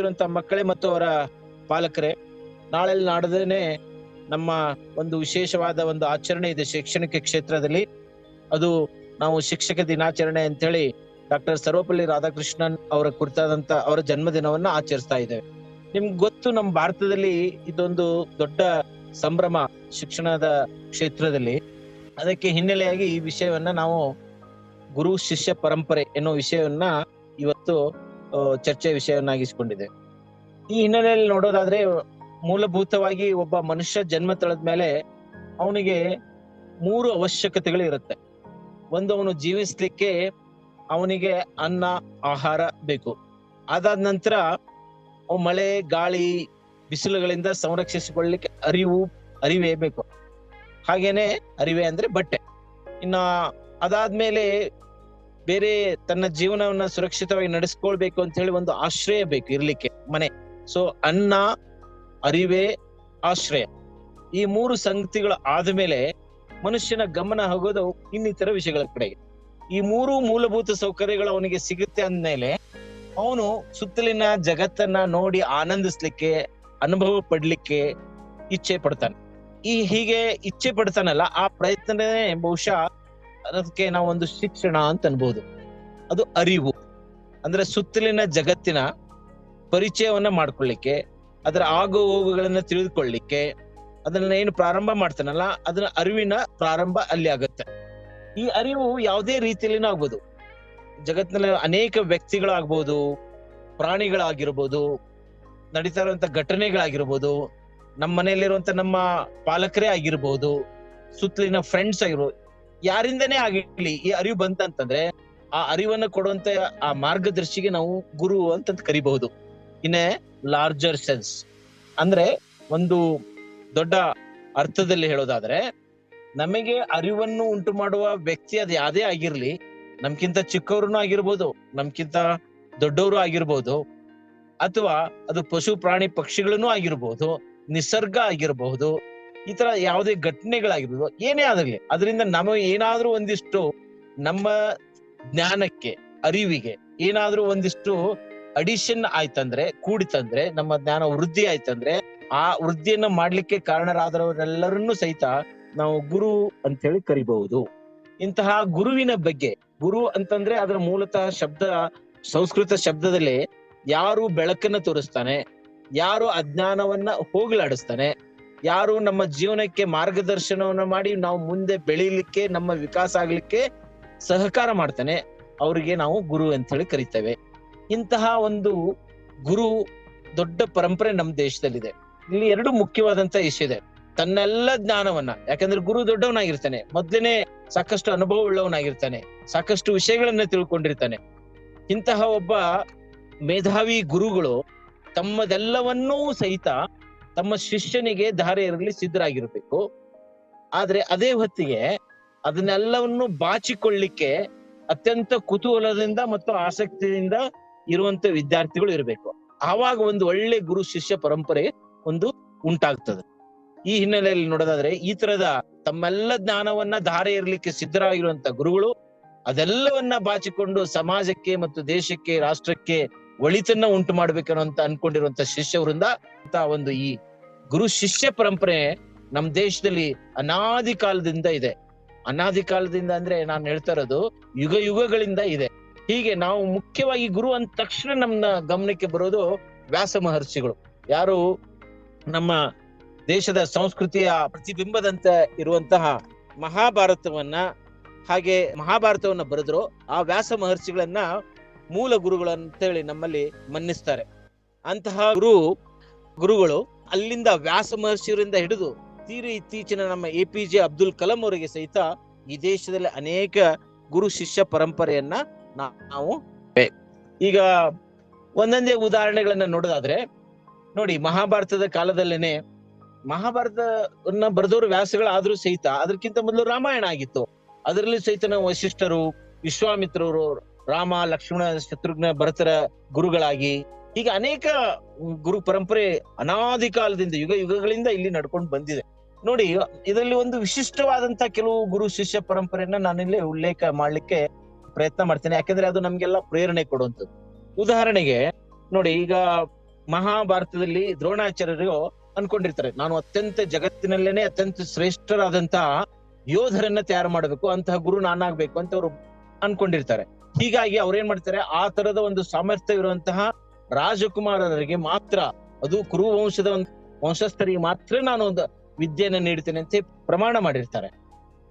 ವಯಸ್ಸಿರುವಂತಹ ಮಕ್ಕಳೇ ಮತ್ತು ಅವರ ಪಾಲಕರೇ ನಾಳೆ ನಾಡದೇನೆ ನಮ್ಮ ಒಂದು ವಿಶೇಷವಾದ ಒಂದು ಆಚರಣೆ ಇದೆ ಶೈಕ್ಷಣಿಕ ಕ್ಷೇತ್ರದಲ್ಲಿ. ಅದು ನಾವು ಶಿಕ್ಷಕ ದಿನಾಚರಣೆ ಅಂತೇಳಿ ಡಾಕ್ಟರ್ ಸರ್ವಪಲ್ಲಿ ರಾಧಾಕೃಷ್ಣನ್ ಅವರ ಕುರಿತಾದಂತ ಅವರ ಜನ್ಮದಿನವನ್ನ ಆಚರಿಸ್ತಾ ಇದ್ದೇವೆ. ನಿಮ್ಗೆ ಗೊತ್ತು ನಮ್ಮ ಭಾರತದಲ್ಲಿ ಇದೊಂದು ದೊಡ್ಡ ಸಂಭ್ರಮ ಶಿಕ್ಷಣದ ಕ್ಷೇತ್ರದಲ್ಲಿ. ಅದಕ್ಕೆ ಹಿನ್ನೆಲೆಯಾಗಿ ಈ ವಿಷಯವನ್ನ ನಾವು ಗುರು, ಶಿಷ್ಯ, ಪರಂಪರೆ ಎನ್ನುವ ವಿಷಯವನ್ನ ಇವತ್ತು ಆ, ಚರ್ಚೆಯ ವಿಷಯವನ್ನಾಗಿಸಿಕೊಂಡಿದೆ. ಈ ಹಿನ್ನೆಲೆಯಲ್ಲಿ ನೋಡೋದಾದ್ರೆ ಮೂಲಭೂತವಾಗಿ ಒಬ್ಬ ಮನುಷ್ಯ ಜನ್ಮ ತಳೆದ ಮೇಲೆ ಅವನಿಗೆ ಮೂರು ಅವಶ್ಯಕತೆಗಳು ಇರುತ್ತೆ. ಒಂದು ಅವನು ಜೀವಿಸ್ಲಿಕ್ಕೆ ಅವನಿಗೆ ಅನ್ನ ಆಹಾರ ಬೇಕು. ಅದಾದ ನಂತರ ಮಳೆ ಗಾಳಿ ಬಿಸಿಲುಗಳಿಂದ ಸಂರಕ್ಷಿಸಿಕೊಳ್ಳಲಿಕ್ಕೆ ಅರಿವು ಅರಿವೇ ಬೇಕು. ಹಾಗೇನೆ ಅರಿವೆ ಅಂದ್ರೆ ಬಟ್ಟೆ. ಇನ್ನ ಅದಾದ್ಮೇಲೆ ಬೇರೆ ತನ್ನ ಜೀವನವನ್ನ ಸುರಕ್ಷಿತವಾಗಿ ನಡೆಸ್ಕೊಳ್ಬೇಕು ಅಂತ ಹೇಳಿ ಒಂದು ಆಶ್ರಯ ಬೇಕು ಇರ್ಲಿಕ್ಕೆ, ಮನೆ. ಸೊ ಅನ್ನ, ಅರಿವೆ, ಆಶ್ರಯ. ಈ ಮೂರು ಸಂಗತಿಗಳು ಆದ್ಮೇಲೆ ಮನುಷ್ಯನ ಗಮನ ಹೋಗೋದು ಇನ್ನಿತರ ವಿಷಯಗಳ ಕಡೆಗೆ. ಈ ಮೂರು ಮೂಲಭೂತ ಸೌಕರ್ಯಗಳು ಅವನಿಗೆ ಸಿಗುತ್ತೆ ಅಂದ್ಮೇಲೆ ಅವನು ಸುತ್ತಲಿನ ಜಗತ್ತನ್ನ ನೋಡಿ ಆನಂದಿಸ್ಲಿಕ್ಕೆ, ಅನುಭವ ಪಡ್ಲಿಕ್ಕೆ ಇಚ್ಛೆ ಪಡ್ತಾನೆ. ಈ ಹೀಗೆ ಇಚ್ಛೆ ಪಡ್ತಾನಲ್ಲ, ಆ ಪ್ರಯತ್ನನೇ ಬಹುಶಃ ಅದಕ್ಕೆ ನಾವು ಒಂದು ಶಿಕ್ಷಣ ಅಂತ ಅನ್ಬೋದು. ಅದು ಅರಿವು. ಅಂದ್ರೆ ಸುತ್ತಲಿನ ಜಗತ್ತಿನ ಪರಿಚಯವನ್ನ ಮಾಡ್ಕೊಳ್ಳಿಕ್ಕೆ, ಅದರ ಆಗು ಹೋಗುಗಳನ್ನ ತಿಳಿದುಕೊಳ್ಳಿಕ್ಕೆ, ಅದನ್ನ ಏನು ಪ್ರಾರಂಭ ಮಾಡ್ತಾನಲ್ಲ, ಅದನ್ನ ಅರಿವಿನ ಪ್ರಾರಂಭ ಅಲ್ಲಿ ಆಗುತ್ತೆ. ಈ ಅರಿವು ಯಾವುದೇ ರೀತಿಯಲ್ಲಿನೂ ಆಗ್ಬೋದು. ಜಗತ್ತಿನಲ್ಲಿ ಅನೇಕ ವ್ಯಕ್ತಿಗಳಾಗ್ಬೋದು, ಪ್ರಾಣಿಗಳಾಗಿರ್ಬೋದು, ನಡೀತಾ ಇರುವಂತ ಘಟನೆಗಳಾಗಿರ್ಬೋದು ನಮ್ಮ ಮನೆಯಲ್ಲಿರುವಂತ ನಮ್ಮ ಪಾಲಕರೇ ಆಗಿರ್ಬೋದು, ಸುತ್ತಲಿನ ಫ್ರೆಂಡ್ಸ್ ಆಗಿರ್ಬೋದು ಯಾರಿಂದನೇ ಆಗಿರ್ಲಿ ಈ ಅರಿವು ಬಂತಂತಂದ್ರೆ ಆ ಅರಿವನ್ನ ಕೊಡುವಂತ ಆ ಮಾರ್ಗದರ್ಶಿಗೆ ನಾವು ಗುರು ಅಂತ ಕರಿಬಹುದು. ಇನ್ನೇ ಲಾರ್ಜರ್ ಸೆನ್ಸ್ ಅಂದ್ರೆ ಒಂದು ದೊಡ್ಡ ಅರ್ಥದಲ್ಲಿ ಹೇಳೋದಾದ್ರೆ ನಮಗೆ ಅರಿವನ್ನು ಉಂಟು ಮಾಡುವ ವ್ಯಕ್ತಿ ಅದು ಯಾವುದೇ ಆಗಿರ್ಲಿ ನಮ್ಕಿಂತ ಚಿಕ್ಕವ್ರು ಆಗಿರ್ಬೋದು, ನಮ್ಕಿಂತ ದೊಡ್ಡವರು ಆಗಿರ್ಬೋದು, ಅಥವಾ ಅದು ಪಶು ಪ್ರಾಣಿ ಪಕ್ಷಿಗಳನ್ನು ಆಗಿರ್ಬೋದು, ನಿಸರ್ಗ ಆಗಿರಬಹುದು ಈ ತರ ಯಾವುದೇ ಘಟನೆಗಳಾಗಿರ್ಬೋದು, ಏನೇ ಆಗಲಿ, ಅದರಿಂದ ನಮಗೆ ಏನಾದ್ರೂ ಒಂದಿಷ್ಟು ನಮ್ಮ ಜ್ಞಾನಕ್ಕೆ, ಅರಿವಿಗೆ ಏನಾದ್ರೂ ಒಂದಿಷ್ಟು ಅಡಿಷನ್ ಆಯ್ತಂದ್ರೆ, ಕೂಡಿತಂದ್ರೆ, ನಮ್ಮ ಜ್ಞಾನ ವೃದ್ಧಿ ಆಯ್ತಂದ್ರೆ, ಆ ವೃದ್ಧಿಯನ್ನ ಮಾಡ್ಲಿಕ್ಕೆ ಕಾರಣರಾದವರೆಲ್ಲರನ್ನೂ ಸಹಿತ ನಾವು ಗುರು ಅಂತ ಹೇಳಿ ಕರಿಬಹುದು. ಇಂತಹ ಗುರುವಿನ ಬಗ್ಗೆ, ಗುರು ಅಂತಂದ್ರೆ ಅದರ ಮೂಲತಃ ಶಬ್ದ, ಸಂಸ್ಕೃತ ಶಬ್ದದಲ್ಲಿ ಯಾರು ಬೆಳಕನ್ನ ತೋರಿಸ್ತಾನೆ, ಯಾರು ಅಜ್ಞಾನವನ್ನ ಹೋಗಲಾಡಿಸ್ತಾನೆ ಯಾರು ನಮ್ಮ ಜೀವನಕ್ಕೆ ಮಾರ್ಗದರ್ಶನವನ್ನ ಮಾಡಿ ನಾವು ಮುಂದೆ ಬೆಳೀಲಿಕ್ಕೆ, ನಮ್ಮ ವಿಕಾಸ ಆಗ್ಲಿಕ್ಕೆ ಸಹಕಾರ ಮಾಡ್ತಾನೆ, ಅವರಿಗೆ ನಾವು ಗುರು ಅಂತ ಹೇಳಿ ಕರಿತೇವೆ. ಇಂತಹ ಒಂದು ಗುರು ದೊಡ್ಡ ಪರಂಪರೆ ನಮ್ಮ ದೇಶದಲ್ಲಿದೆ. ಇಲ್ಲಿ ಎರಡು ಮುಖ್ಯವಾದಂತ ವಿಷಯ ಇದೆ. ತನ್ನೆಲ್ಲ ಜ್ಞಾನವನ್ನ, ಯಾಕಂದ್ರೆ ಗುರು ದೊಡ್ಡವನಾಗಿರ್ತಾನೆ, ಮೊದ್ಲೇನೆ ಸಾಕಷ್ಟು ಅನುಭವ ಉಳ್ಳವನಾಗಿರ್ತಾನೆ, ಸಾಕಷ್ಟು ವಿಷಯಗಳನ್ನ ತಿಳ್ಕೊಂಡಿರ್ತಾನೆ. ಇಂತಹ ಒಬ್ಬ ಮೇಧಾವಿ ಗುರುಗಳು ತಮ್ಮದೆಲ್ಲವನ್ನೂ ಸಹಿತ ತಮ್ಮ ಶಿಷ್ಯನಿಗೆ ಧಾರೆ ಇರಲಿ ಸಿದ್ಧರಾಗಿರ್ಬೇಕು. ಆದ್ರೆ ಅದೇ ಹೊತ್ತಿಗೆ ಅದನ್ನೆಲ್ಲವನ್ನು ಬಾಚಿಕೊಳ್ಳಿಕ್ಕೆ ಅತ್ಯಂತ ಕುತೂಹಲದಿಂದ ಮತ್ತು ಆಸಕ್ತಿಯಿಂದ ಇರುವಂತ ವಿದ್ಯಾರ್ಥಿಗಳು ಇರಬೇಕು. ಆವಾಗ ಒಂದು ಒಳ್ಳೆ ಗುರು ಶಿಷ್ಯ ಪರಂಪರೆ ಒಂದು ಉಂಟಾಗ್ತದೆ. ಈ ಹಿನ್ನೆಲೆಯಲ್ಲಿ ನೋಡೋದಾದ್ರೆ ಈ ತರದ ತಮ್ಮೆಲ್ಲ ಜ್ಞಾನವನ್ನ ಧಾರೆ ಇರಲಿಕ್ಕೆ ಸಿದ್ಧರಾಗಿರುವಂತ ಗುರುಗಳು ಅದೆಲ್ಲವನ್ನ ಬಾಚಿಕೊಂಡು ಸಮಾಜಕ್ಕೆ ಮತ್ತು ದೇಶಕ್ಕೆ, ರಾಷ್ಟ್ರಕ್ಕೆ ಒಳಿತನ್ನ ಉಂಟು ಮಾಡ್ಬೇಕನ್ನೋ ಅನ್ಕೊಂಡಿರುವಂತ ಶಿಷ್ಯವೃಂದ ಅಂತ ಒಂದು ಈ ಗುರು ಶಿಷ್ಯ ಪರಂಪರೆ ನಮ್ ದೇಶದಲ್ಲಿ ಅನಾದಿ ಕಾಲದಿಂದ ಇದೆ. ಅನಾದಿ ಕಾಲದಿಂದ ಅಂದ್ರೆ ನಾನು ಹೇಳ್ತಾ ಇರೋದು ಯುಗ ಯುಗಗಳಿಂದ ಇದೆ. ಹೀಗೆ ನಾವು ಮುಖ್ಯವಾಗಿ ಗುರು ಅಂದ ತಕ್ಷಣ ನಮ್ಮ ಗಮನಕ್ಕೆ ಬರೋದು ವ್ಯಾಸ ಮಹರ್ಷಿಗಳು. ಯಾರು ನಮ್ಮ ದೇಶದ ಸಂಸ್ಕೃತಿಯ ಪ್ರತಿಬಿಂಬದಂತೆ ಇರುವಂತಹ ಮಹಾಭಾರತವನ್ನ ಹಾಗೆ ಮಹಾಭಾರತವನ್ನ ಬರೆದ್ರು ಆ ವ್ಯಾಸ ಮಹರ್ಷಿಗಳನ್ನ ಮೂಲ ಗುರುಗಳು ಗುರುಗಳಂತೇಳಿ ನಮ್ಮಲ್ಲಿ ಮನ್ನಿಸ್ತಾರೆ. ಅಂತಹ ಗುರು ಗುರುಗಳು ಅಲ್ಲಿಂದ ವ್ಯಾಸ ಮಹರ್ಷಿಯವರಿಂದ ಹಿಡಿದು ತೀರಿ ಇತ್ತೀಚಿನ ನಮ್ಮ A P J Abdul Kalam ಅವರಿಗೆ ಸಹಿತ ಈ ದೇಶದಲ್ಲಿ ಅನೇಕ ಗುರು ಶಿಷ್ಯ ಪರಂಪರೆಯನ್ನ ನಾವು ಈಗ ಒಂದೊಂದೇ ಉದಾಹರಣೆಗಳನ್ನ ನೋಡೋದಾದ್ರೆ ನೋಡಿ ಮಹಾಭಾರತದ ಕಾಲದಲ್ಲೇನೆ ಮಹಾಭಾರತವನ್ನ ಬರೆದವರು ವ್ಯಾಸಗಳಾದ್ರೂ ಸಹಿತ ಅದಕ್ಕಿಂತ ಮೊದಲು ರಾಮಾಯಣ ಆಗಿತ್ತು. ಅದರಲ್ಲಿ ಸಹಿತ ನಾವು ವಶಿಷ್ಠರು ವಿಶ್ವಾಮಿತ್ರರು, ರಾಮ, ಲಕ್ಷ್ಮಣ, ಶತ್ರುಘ್ನ ಭರತರ ಗುರುಗಳಾಗಿ ಹೀಗೆ ಅನೇಕ ಗುರು ಪರಂಪರೆ ಅನಾದಿ ಕಾಲದಿಂದ ಯುಗ ಯುಗಗಳಿಂದ ಇಲ್ಲಿ ನಡ್ಕೊಂಡು ಬಂದಿದೆ. ನೋಡಿ, ಇದರಲ್ಲಿ ಒಂದು ವಿಶಿಷ್ಟವಾದಂತ ಕೆಲವು ಗುರು ಶಿಷ್ಯ ಪರಂಪರೆಯನ್ನ ನಾನಿಲ್ಲಿ ಉಲ್ಲೇಖ ಮಾಡ್ಲಿಕ್ಕೆ ಪ್ರಯತ್ನ ಮಾಡ್ತೇನೆ. ಯಾಕಂದ್ರೆ ಅದು ನಮ್ಗೆಲ್ಲ ಪ್ರೇರಣೆ ಕೊಡುವಂಥದ್ದು. ಉದಾಹರಣೆಗೆ, ನೋಡಿ, ಈಗ ಮಹಾಭಾರತದಲ್ಲಿ ದ್ರೋಣಾಚಾರ್ಯರು ಅನ್ಕೊಂಡಿರ್ತಾರೆ, ನಾನು ಅತ್ಯಂತ ಜಗತ್ತಿನಲ್ಲೇನೆ ಅತ್ಯಂತ ಶ್ರೇಷ್ಠರಾದಂತಹ ಯೋಧರನ್ನ ತಯಾರು ಮಾಡಬೇಕು, ಅಂತಹ ಗುರು ನಾನಾಗ್ಬೇಕು ಅಂತ ಅವರು ಅನ್ಕೊಂಡಿರ್ತಾರೆ. ಹೀಗಾಗಿ ಅವ್ರೇನ್ ಮಾಡ್ತಾರೆ, ಆ ತರದ ಒಂದು ಸಾಮರ್ಥ್ಯ ಇರುವಂತಹ ರಾಜಕುಮಾರರಿಗೆ ಮಾತ್ರ, ಅದು ಕುರು ವಂಶದ ಒಂದು ವಂಶಸ್ಥರಿಗೆ ಮಾತ್ರ ನಾನು ಒಂದು ವಿದ್ಯೆಯನ್ನು ನೀಡ್ತೇನೆ ಅಂತ ಪ್ರಮಾಣ ಮಾಡಿರ್ತಾರೆ.